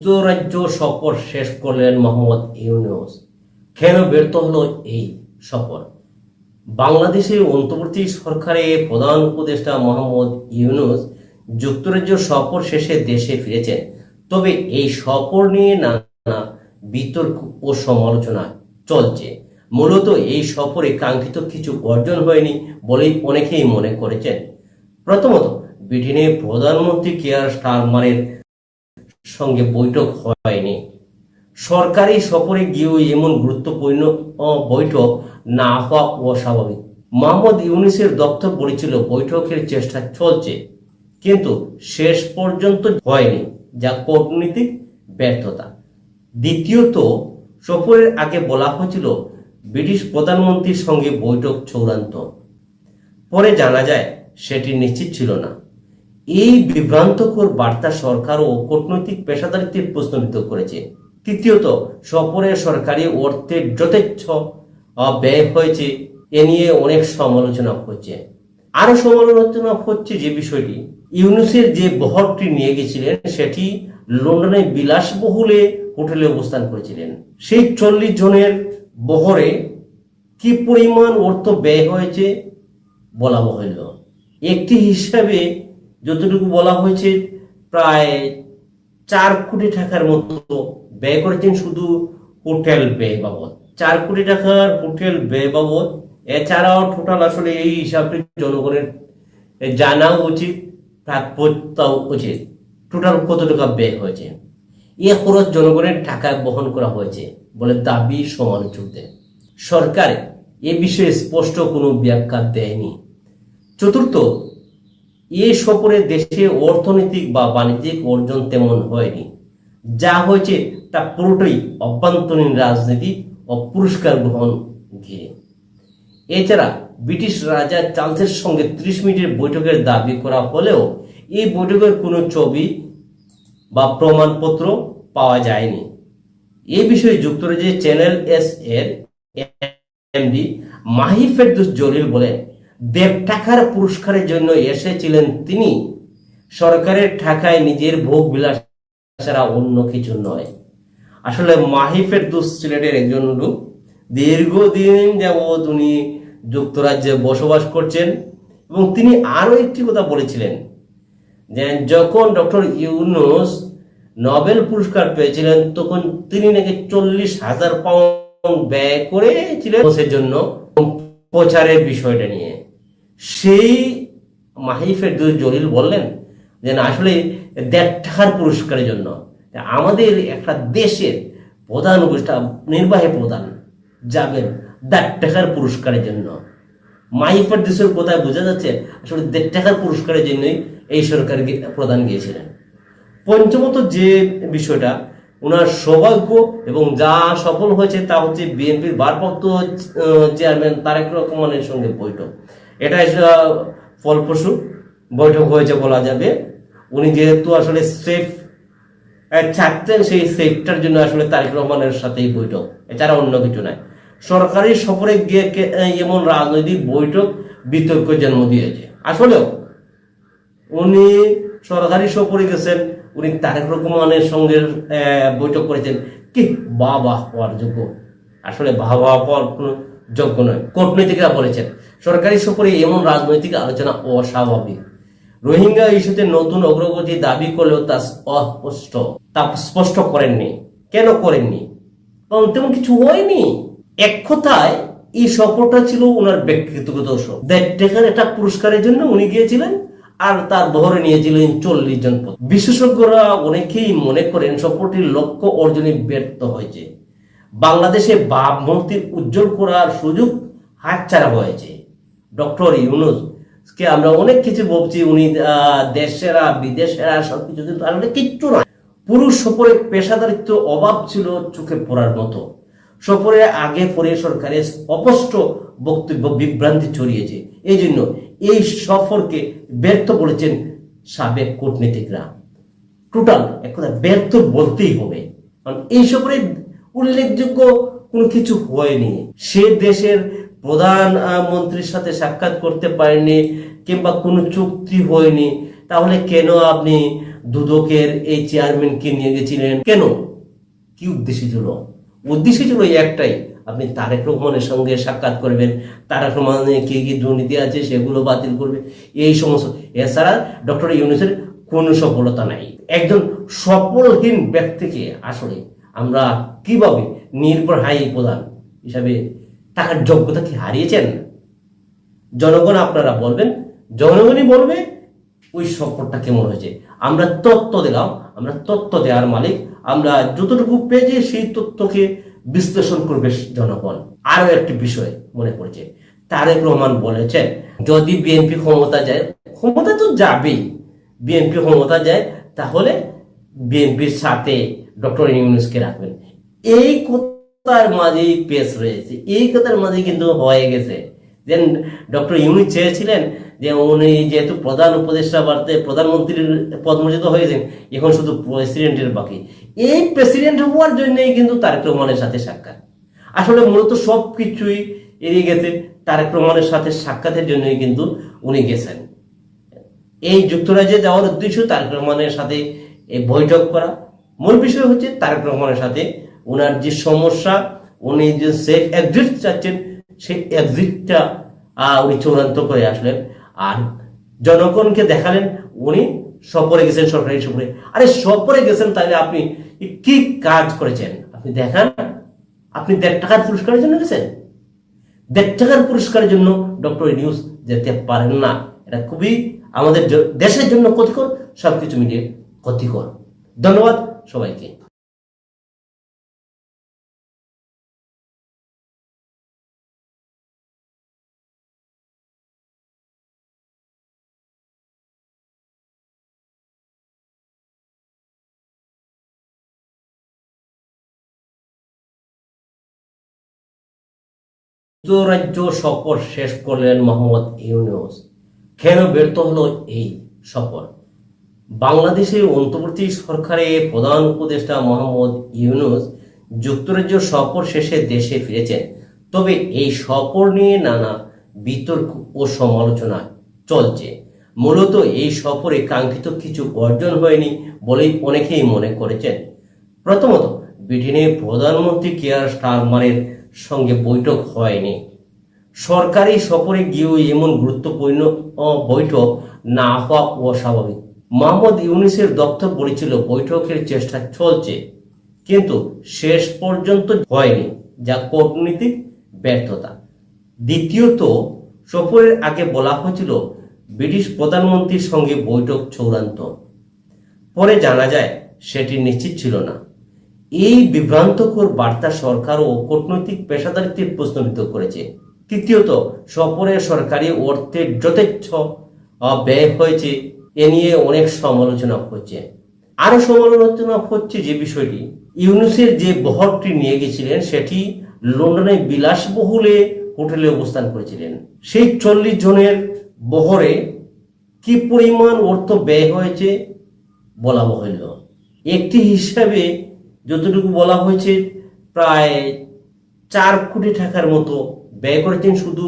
যুক্তরাজ্য সফর শেষ করলেন মোহাম্মদ ইউনুস। কেন ব্যর্থ হলো এই সফর? বাংলাদেশের অন্তর্বর্তী সরকারের প্রধান উপদেষ্টা মোহাম্মদ ইউনুস যুক্তরাজ্য সফর শেষে দেশে ফিরেছেন। তবে এই সফর নিয়ে নানা বিতর্ক ও সমালোচনা চলছে। মূলত এই সফরে কাঙ্ক্ষিত কিছু অর্জন হয়নি বলেই অনেকেই মনে করেছেন। প্রথমত ব্রিটেনে প্রধানমন্ত্রী কেয়ার স্টারমারের সঙ্গে বৈঠক হয়নি। সরকারি সফরে গিয়েও এমন গুরুত্বপূর্ণ বৈঠক না হওয়া অস্বাভাবিক। মোহাম্মদ ইউনিসের দপ্তর বলেছিল, বৈঠকের চেষ্টা চলছে, কিন্তু শেষ পর্যন্ত হয়নি, যা কূটনীতিক ব্যর্থতা। দ্বিতীয়ত, সফরের আগে বলা হয়েছিল, ব্রিটিশ প্রধানমন্ত্রীর সঙ্গে বৈঠক চূড়ান্ত। পরে জানা যায়, সেটি নিশ্চিত ছিল না। এই বিভ্রান্তকর বার্তা সরকার ও কূটনৈতিক পেশাদারিত্বের প্রশ্নবিদ্ধ করেছে। তৃতীয়ত সফরে সরকারি অর্থের যথেচ্ছ ব্যয় হয়েছে, এ নিয়ে অনেক সমালোচনা হচ্ছে। আরও সমালোচনা হচ্ছে যে বিষয়টি, ইউনুসের যে বহরটি নিয়ে গেছিলেন, সেটি লন্ডনে বিলাসবহুলে হোটেলে অবস্থান করেছিলেন। সেই চল্লিশ জনের বহরে কি পরিমাণ অর্থ ব্যয় হয়েছে বলা হইল একটি হিসাবে যতটুকু বলা হয়েছে, প্রায় চার কোটি টাকার মতো ব্যয় করেছেন শুধু হোটেল ব্যয় বাবদ। চার কোটি টাকার হোটেল ব্যয় বাবদ, এছাড়াও টোটাল আসলে এই হিসাবটি জনগণের জানা উচিত প্রাপ্যতাও উচিত। টোটাল কত টাকা ব্যয় হয়েছে? এ খরচ জনগণের টাকা বহন করা হয়েছে বলে দাবি সমালোচকদের। সরকার এ বিষয়ে স্পষ্ট কোনো ব্যাখ্যা দেয়নি। চতুর্থ এ সফরে দেশে অর্থনৈতিক বা বাণিজ্যিক অর্জন তেমন হয়নি। যা হয়েছে তা পুরোটাই অভ্যন্তরীণ রাজনীতি ও পুরস্কার গ্রহণ ঘিরে। এছাড়া ব্রিটিশ রাজা চার্লসের সঙ্গে ত্রিশ মিনিটের বৈঠকের দাবি করা হলেও এই বৈঠকের কোনো ছবি বা প্রমাণপত্র পাওয়া যায়নি। এই বিষয়ে যুক্তরাজ্যের চ্যানেল এস এর এমডি মাহি ফেরদুস জলিল বলেন দেড় টাকার পুরস্কারের জন্য এসেছিলেন তিনি। সরকারের টাকায় নিজের ভোগ বিলাস ছাড়া অন্য কিছু নয়। আসলে মাহিফের ফেরদুস সিলেটের একজন লোক। দীর্ঘদিন যাবৎ উনি যুক্তরাজ্যে বসবাস করছেন এবং তিনি আরও একটি কথা বলেছিলেন যে যখন ডক্টর ইউনুস নোবেল পুরস্কার পেয়েছিলেন, তখন তিনি নাকি চল্লিশ হাজার পাউন্ড ব্যয় করেছিলেন জন্য প্রচারের বিষয়টা নিয়ে। সেই মাহি ফেরদৌস জলিল বললেন যে না, আসলে দেড় টাকার পুরস্কারের জন্য। আমাদের একটা দেশের প্রধান নির্বাহী প্রধান যাবেন দেড় টাকার পুরস্কারের জন্য। মাইফার দেশের কোথায় বোঝা যাচ্ছে, আসলে দেড় টাকার পুরস্কারের জন্যই এই সরকার প্রধান গিয়েছিলেন। পঞ্চমত যে বিষয়টা ওনার সৌভাগ্য এবং যা সফল হয়েছে তা হচ্ছে বিএনপির ভারপ্রাপ্ত চেয়ারম্যান তারেক রহমানের সঙ্গে বৈঠক। এটা ফলপ্রসূ। বৈঠক হয়েছে বলা যাবে। উনি যেহেতু আসলে সেফ থাকতেন সেই সেফটার জন্য আসলে তারেক রহমানের সাথেই বৈঠক। এছাড়া অন্য কিছু নাই। সরকারি সফরে গিয়ে এমন রাজনৈতিক বৈঠক বিতর্ক জন্ম দিয়েছে। আসলেও উনি সরকারি সফরে গেছেন, উনি তারেক রহমানের সঙ্গে বৈঠক করেছেন। কি বাহ হওয়ার যোগ্য? আসলে বাহ হওয়ার কোনো যোগ্য নয়, কূটনীতিকরা বলেছেন, সরকারি সফরে এমন রাজনৈতিক আলোচনা অস্বাভাবিক। রোহিঙ্গা ইস্যুতে নতুন অগ্রগতি দাবি করলেও তা অস্পষ্ট, তা স্পষ্ট করেননি। কেন করেননি? কারণ তেমন কিছু হয়নি। এক কথায়, এই সফরটা ছিল ওনার ব্যক্তিগত দেড় একটা পুরস্কারের জন্য উনি গিয়েছিলেন আর তার বহরে নিয়েছিলেন চল্লিশ জন বিশেষজ্ঞরা অনেকেই মনে করেন সফরটির লক্ষ্য অর্জনে ব্যর্থ হয়েছে। বাংলাদেশে ভাবমূর্তি উজ্জ্বল করার সুযোগ হাতছাড়া হয়েছে। ডক্টর ইউনুস কে আমরা অনেক কিছু বলছি, উনি দেশেরা বিদেশেরা সবকিছু কিন্তু আসলে কিচ্ছু নয়। পুরুষ সফরে পেশাদারিত্ব অভাব ছিল চোখে পড়ার মতো। সফরের আগে পরে সরকারের অপষ্ট বক্তব্য, বিভ্রান্তি ছড়িয়েছে। এই জন্য এই সফরকে ব্যর্থ বলেছেন সাবেক কূটনীতিকরা। টোটাল, এক কথা ব্যর্থ বলতেই হবে। কারণ এই সফরে উল্লেখযোগ্য কোনো কিছু হয়নি। সে দেশের প্রধান মন্ত্রীর সাথে সাক্ষাৎ করতে পারেনি কিংবা কোনো চুক্তি হয়নি। তাহলে কেন আপনি দুদকের এই চেয়ারম্যানকে নিয়ে গেছিলেন? কেন? কি উদ্দেশ্য ছিল? উদ্দেশ্য ছিল একটাই, আপনি তারেক রহমানের সঙ্গে সাক্ষাৎ করবেন। তারেক রহমানের কি কি দুর্নীতি আছে সেগুলো বাতিল করবে। এই সমস্ত। এছাড়া ডক্টর ইউনুসের কোনো সফলতা নাই। একজন সফলহীন ব্যক্তিকে আসলে আমরা কীভাবে নির্ভর হাই প্রধান হিসাবে টাকার যোগ্যতা কি হারিয়েছেন? জনগণ আপনারা বলবেন, জনগণই বলবে ওই সফরটা কেমন হয়েছে। আমরা তত্ত্ব দিলাম, আমরা তত্ত্ব দেওয়ার মালিক, আমরা যতটুকু পেয়েছি সেই তথ্যকে বিশ্লেষণ করবে জনগণ। আরও একটি বিষয় মনে পড়ছে, তারেক রহমান বলেছেন, যদি বিএনপি ক্ষমতা যায়, ক্ষমতা তো যাবেই। বিএনপি ক্ষমতা যায়, তাহলে বিএনপির সাথে ডক্টর ইউনুসকে রাখবেন। এই কথার মাঝেই পেশ রয়েছে। এই কথার মাঝে কিন্তু হয়ে গেছে। দেন ডক্টর ইউনুস চেয়েছিলেন যে উনি যেহেতু প্রধান উপদেষ্টা বাড়তে প্রধানমন্ত্রীর পদমর্যাদা হয়েছেন, এখন শুধু প্রেসিডেন্টের বাকি। এই প্রেসিডেন্ট হওয়ার জন্যই কিন্তু তারেক রহমানের সাথে সাক্ষাৎ। আসলে মূলত সব কিছুই এড়িয়ে গেছে তারেক রহমানের সাথে সাক্ষাতের জন্যই কিন্তু উনি গেছেন। এই যুক্তরাজ্যে যাওয়ার উদ্দেশ্য তারেক রহমানের সাথে বৈঠক করা মূল বিষয় হচ্ছে তারেক রহমানের সাথে ওনার যে সমস্যা, উনি যে সেফ এক্সিট চাচ্ছেন, সেই এক্সিটটা উনি চূড়ান্ত করে আসলেন। আর জনগণকে দেখালেন, উনি সফরে গেছেন সরকারি সফরে। আরে সফরে গেছেন তাহলে আপনি কি কাজ করেছেন? আপনি দেখান। আপনি দেড় টাকার পুরস্কারের জন্য গেছেন? দেড় টাকার পুরস্কারের জন্য ডক্টর নিউজ যেতে পারেন না। এটা খুবই আমাদের দেশের জন্য ক্ষতিকর, সবকিছু মিলিয়ে ক্ষতিকর। ধন্যবাদ। সবাইকে। যুক্তরাজ্য সফর শেষ করলেন মোহাম্মদ ইউনুস। কেন ব্যর্থ হলো এই সফর? বাংলাদেশের অন্তর্বর্তী সরকারে প্রধান উপদেষ্টা মোহাম্মদ ইউনুস যুক্তরাজ্য সফর শেষে দেশে ফিরেছেন। তবে এই সফর নিয়ে নানা বিতর্ক ও সমালোচনা চলছে। মূলত এই সফরে কাঙ্ক্ষিত কিছু অর্জন হয়নি বলেই অনেকেই মনে করেছেন। প্রথমত ব্রিটেনে প্রধানমন্ত্রী কেয়ার স্টারমারের সঙ্গে বৈঠক হয়নি। সরকারি সফরে গিয়েও এমন গুরুত্বপূর্ণ বৈঠক না হওয়া অস্বাভাবিক। মোহাম্মদ ইউনিসের দপ্তর বলেছিল বৈঠকের চেষ্টা চলছে, কিন্তু শেষ পর্যন্ত হয়নি যা কূটনীতিক ব্যর্থতা। দ্বিতীয়ত, সফরের আগে বলা হয়েছিল, ব্রিটিশ প্রধানমন্ত্রীর সঙ্গে বৈঠক চূড়ান্ত। পরে জানা যায়, সেটি নিশ্চিত ছিল না। এই বিভ্রান্তকর বার্তা সরকার ও কূটনৈতিক পেশাদারিত্বের প্রশ্নবিদ্ধ করেছে। তৃতীয়ত, সফরে সরকারি অর্থের যথেচ্ছ ব্যয় হয়েছে। এ নিয়ে অনেক সমালোচনা হচ্ছে। আরও সমালোচনা হচ্ছে যে বিষয়টি, ইউনুসের যে বহরটি নিয়ে গেছিলেন, সেটি লন্ডনে বিলাসবহুলে হোটেলে অবস্থান করেছিলেন। সেই চল্লিশ জনের বহরে কি পরিমাণ অর্থ ব্যয় হয়েছে বলা বাহুল্য একটি হিসাবে যতটুকু বলা হয়েছে, প্রায় চার কোটি টাকার মতো ব্যয় করেছেন শুধু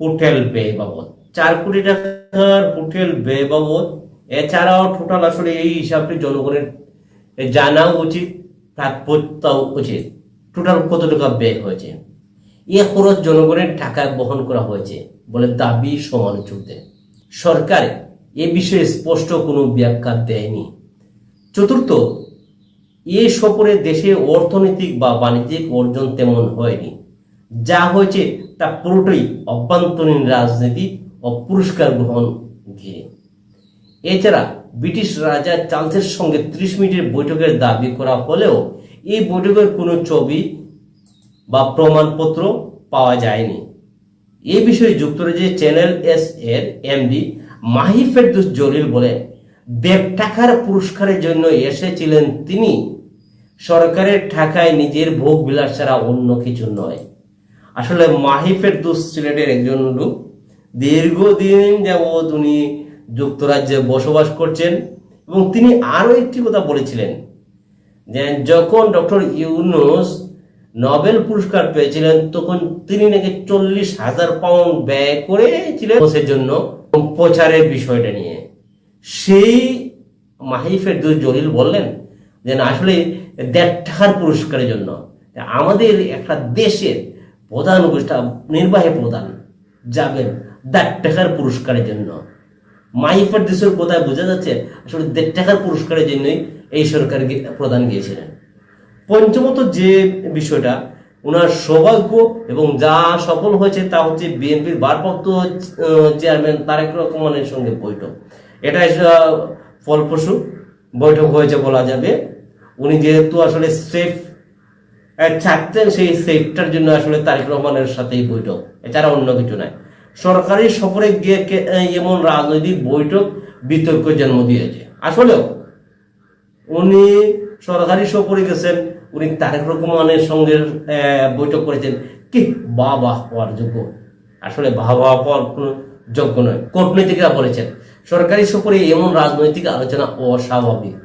হোটেল ব্যয় বাবদ। চার কোটি টাকার হোটেল ব্যয় বাবদ এছাড়াও টোটাল আসলে এই হিসাবটি জনগণের জানা উচিত তাৎপর্যতাও উচিত। টোটাল কত টাকা ব্যয় হয়েছে? এ খরচ জনগণের টাকায় বহন করা হয়েছে বলে দাবি সমালোচকদের। সরকার এ বিষয়ে স্পষ্ট কোনো ব্যাখ্যা দেয়নি। চতুর্থ, এ সফরে দেশে অর্থনৈতিক বা বাণিজ্যিক অর্জন তেমন হয়নি। যা হয়েছে তা পুরোটাই অভ্যন্তরীণ রাজনীতি পুরস্কার গ্রহণ ঘিরে। এছাড়া ব্রিটিশ রাজা চার্লসের সঙ্গে ত্রিশ মিনিটের বৈঠকের দাবি করা হলেও এই বৈঠকের কোনো ছবি বা প্রমাণপত্র পাওয়া যায়নি। এই বিষয়ে যুক্তরাজ্যের চ্যানেল এস এর এমডি মাহি ফেরদুস জলিল বলেন দেড় টাকার পুরস্কারের জন্য এসেছিলেন তিনি। সরকারের টাকায় নিজের ভোগ বিলাস ছাড়া অন্য কিছু নয়। আসলে মাহি ফেরদুস সিলেটের একজন লোক দীর্ঘদিন যাবৎ উনি যুক্তরাজ্যে বসবাস করছেন এবং তিনি আরও একটি কথা বলেছিলেন যে যখন ডক্টর ইউনুস নোবেল পুরস্কার পেয়েছিলেন, তখন তিনি নাকি চল্লিশ হাজার পাউন্ড ব্যয় করেছিলেন সেজন্য প্রচারের বিষয়টা নিয়ে। সেই মাহিফের দুই জলিল বললেন যে আসলে দেড় টাকার পুরস্কারের জন্য। আমাদের একটা দেশের প্রধান উপদেষ্টা, নির্বাহী প্রধান যাবেন দেড় টাকার পুরস্কারের জন্য। মাইফার দেশের কোথায় বোঝা যাচ্ছে, আসলে দেড় টাকার পুরস্কারের জন্যই এই সরকার প্রধান গিয়েছিলেন। পঞ্চমত যে বিষয়টা, ওনার সৌভাগ্য এবং যা সফল হয়েছে তা হচ্ছে বিএনপির ভারপ্রাপ্ত চেয়ারম্যান তারেক রহমানের সঙ্গে বৈঠক। এটা ফলপ্রসূ বৈঠক হয়েছে বলা যাবে। উনি যেহেতু আসলে সেফ থাকতেন সেই সেফটার জন্য আসলে তারেক রহমানের সাথেই বৈঠক। এছাড়া অন্য কিছু নাই। সরকারি সফরে গিয়ে এমন রাজনৈতিক বৈঠক, বিতর্ক জন্ম দিয়েছে। আসলেও উনি সরকারি সফরে গেছেন, উনি তারেক রহমানের সঙ্গে বৈঠক করেছেন। কি বাহ হওয়ার যোগ্য? আসলে বাহ হওয়ার কোনো যোগ্য নয়, কূটনীতিকরা বলেছেন। সরকারি সফরে এমন রাজনৈতিক আলোচনা অস্বাভাবিক।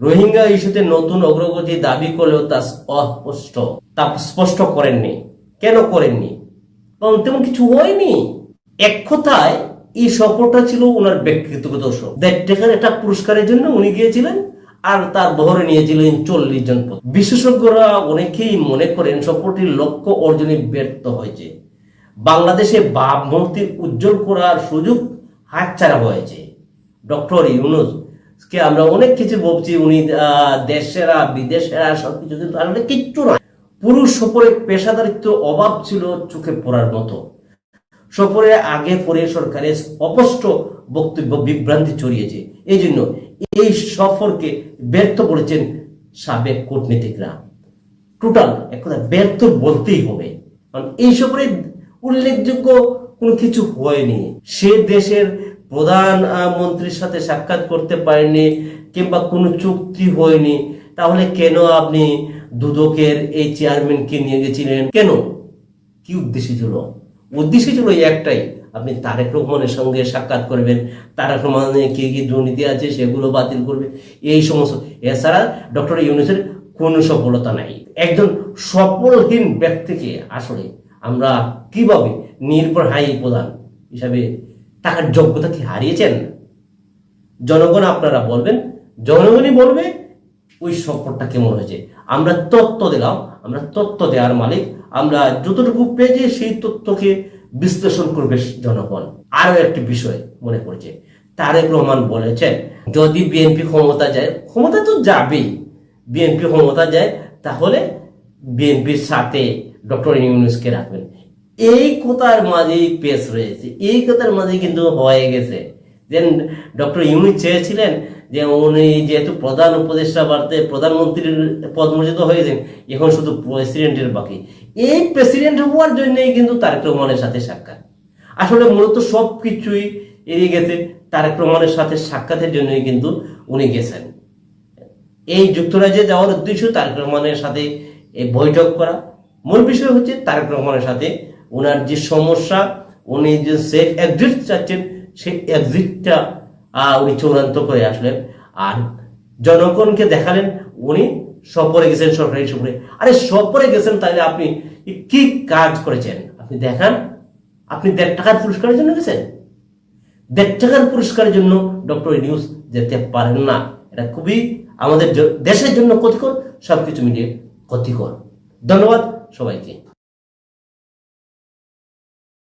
রোহিঙ্গা ইস্যুতে নতুন অগ্রগতি দাবি করলেও তা অস্পষ্ট তা স্পষ্ট করেননি। কেন করেননি? কারণ তেমন কিছু হয়নি। এক কথায় এই সফরটা ছিল ওনার ব্যক্তিগত সফর। একটা পুরস্কারের জন্য উনি গিয়েছিলেন আর তার বহরে নিয়েছিলেন চল্লিশ জন। বিশেষজ্ঞরা অনেকেই মনে করেন সফরটির লক্ষ্য অর্জনে ব্যর্থ হয়েছে। বাংলাদেশে বাপ ভাবমূর্তি উজ্জ্বল করার সুযোগ হাতছাড়া হয়েছে। ডক্টর ইউনুস কে আমরা অনেক কিছু বলছি উনি আহ, দেশেরা বিদেশেরা সবকিছু কিন্তু আসলে কিচ্ছু নয়। পুরুষ সফরে পেশাদারিত্ব অভাব ছিল চোখে পড়ার মতো। সফরে আগে পরে সরকারের অপষ্ট বক্তব্য বিভ্রান্তি ছড়িয়েছে। এই জন্য এই সফরকে ব্যর্থ করেছেন সাবেক কূটনীতিকরা। টোটাল এক কথা ব্যর্থ বলতেই হবে। কারণ এই সফরে উল্লেখযোগ্য কোনো কিছু হয়নি। সে দেশের প্রধান মন্ত্রীর সাথে সাক্ষাৎ করতে পারেনি কিংবা কোনো চুক্তি হয়নি। তাহলে কেন আপনি দুদকের এই চেয়ারম্যানকে নিয়ে গেছিলেন? কেন? কি উদ্দেশ্য ছিল? উদ্দেশ্য ছিল একটাই, আপনি তারেক রহমানের সঙ্গে সাক্ষাৎ করবেন, তারেক রহমানের কী কী দুর্নীতি আছে সেগুলো বাতিল করবে, এই সমস্ত। এছাড়া ডক্টর ইউনুসের কোনো সফলতা নাই। একজন সফলহীন ব্যক্তিকে আসলে আমরা কীভাবে নির্ভর হাই প্রধান হিসাবে তার যোগ্যতা কি হারিয়েছেন? জনগণ আপনারা বলবেন, জনগণই বলবে, ওই সফরটা কেমন হয়েছে? আমরা তত্ত্ব দিলাম, আমরা তত্ত্ব দেওয়ার মালিক আমরা যতটুকু পেয়েছি, সেই তথ্যকে বিশ্লেষণ করবে জনগণ। আরও একটি বিষয় মনে পড়ছে। তারেক রহমান বলেছেন, যদি বিএনপি ক্ষমতা যায়, ক্ষমতা তো যাবেই। বিএনপি ক্ষমতা যায়, তাহলে বিএনপির সাথে ডক্টর ইউনুসকে রাখবেন। এই কথার মাঝেই পেশ রয়েছে। এই কথার মাঝে কিন্তু হয়ে গেছে। দেন ডক্টর ইউনুস চেয়েছিলেন যে উনি যেহেতু প্রধান উপদেষ্টা বাড়তে প্রধানমন্ত্রীর পদমর্যাদা হয়েছেন এখন শুধু প্রেসিডেন্টের বাকি। এই প্রেসিডেন্ট হওয়ার জন্যই কিন্তু তারেক রহমানের সাথে সাক্ষাৎ। আসলে মূলত সব কিছুই এড়িয়ে গেছে তারেক রহমানের সাথে সাক্ষাতের জন্যই কিন্তু উনি গেছেন। এই যুক্তরাজ্যে যাওয়ার উদ্দেশ্য তারেক রহমানের সাথে এই বৈঠক করা। মূল বিষয় হচ্ছে তারেক রহমানের সাথে ওনার যে সমস্যা, উনি যে সেফ এক্সিট চাচ্ছেন সেই এক্সিটটা উনি চূড়ান্ত করে আসলেন। আর জনগণকে দেখালেন, উনি সফরে গেছেন সরকারি সফরে। আরে, সফরে গেছেন তাহলে আপনি কি কাজ করেছেন? আপনি দেখান। আপনি দেড় টাকার পুরস্কারের জন্য গেছেন? দেড় টাকার পুরস্কারের জন্য ডক্টর নিউজ যেতে পারেন না। এটা খুবই আমাদের দেশের জন্য ক্ষতিকর, সবকিছু মিলিয়ে ক্ষতিকর। ধন্যবাদ সবাইকে।